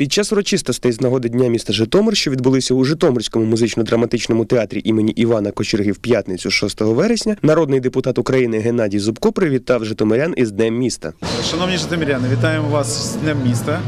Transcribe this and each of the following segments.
Під час урочистостей з нагоди Дня міста Житомир, що відбулися у Житомирському музично-драматичному театрі імені Івана Кочерги в п'ятницю 6 вересня, народний депутат України Геннадій Зубко привітав житомирян із Днем міста. Шановні житомиряни, вітаємо вас з Днем міста.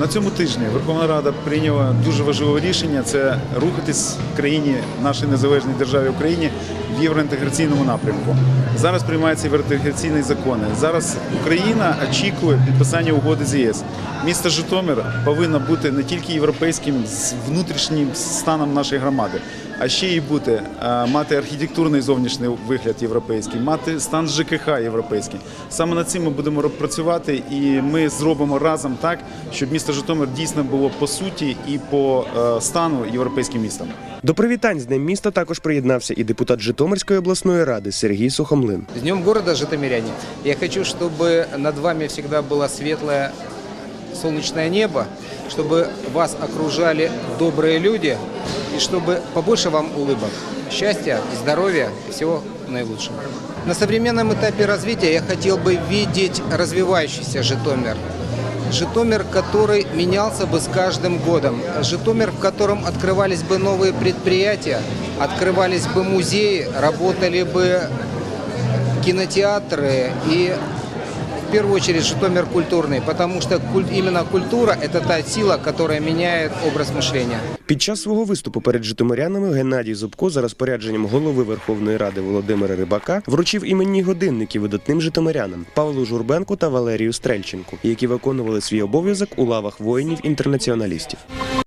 На цьому тижні Верховна Рада прийняла дуже важливе рішення це рухатись в країні, нашій незалежній державі Україні в євроінтеграційному напрямку. Зараз приймаються євроінтеграційні закони. Зараз Україна очікує підписання угоди з ЄС. Місто Житомир повинно бути не тільки європейським з внутрішнім станом нашої громади, а ще й бути а, мати архітектурний зовнішній вигляд європейський, мати стан ЖКХ європейський. Саме над цим ми будемо працювати, і ми зробимо разом так, щоб місто Житомир дійсно було по суті і по е, стану європейським містом. До привітань з Днем міста також приєднався і депутат Житомирської обласної ради Сергій Сухомлин. С Днем города, житомиряне! Я хочу, чтобы над вами всегда было светлое солнечное небо, чтобы вас окружали добрые люди и чтобы побольше вам улыбок, счастья, здоровья и всего наилучшего. На современном этапе развития я хотел бы видеть развивающийся Житомир. Житомир, который менялся бы с каждым годом. Житомир, в котором открывались бы новые предприятия, открывались бы музеи, работали бы кинотеатры и в первую очередь Житомир культурный, потому что куль- именно культура – это та сила, которая меняет образ мышления. Під час свого виступу перед житомирянами Геннадій Зубко за розпорядженням голови Верховної Ради Володимира Рибака вручив іменні годинники видатним житомирянам Павлу Журбенку та Валерію Стрельченку, які виконували свій обов'язок у лавах воїнів-інтернаціоналістів.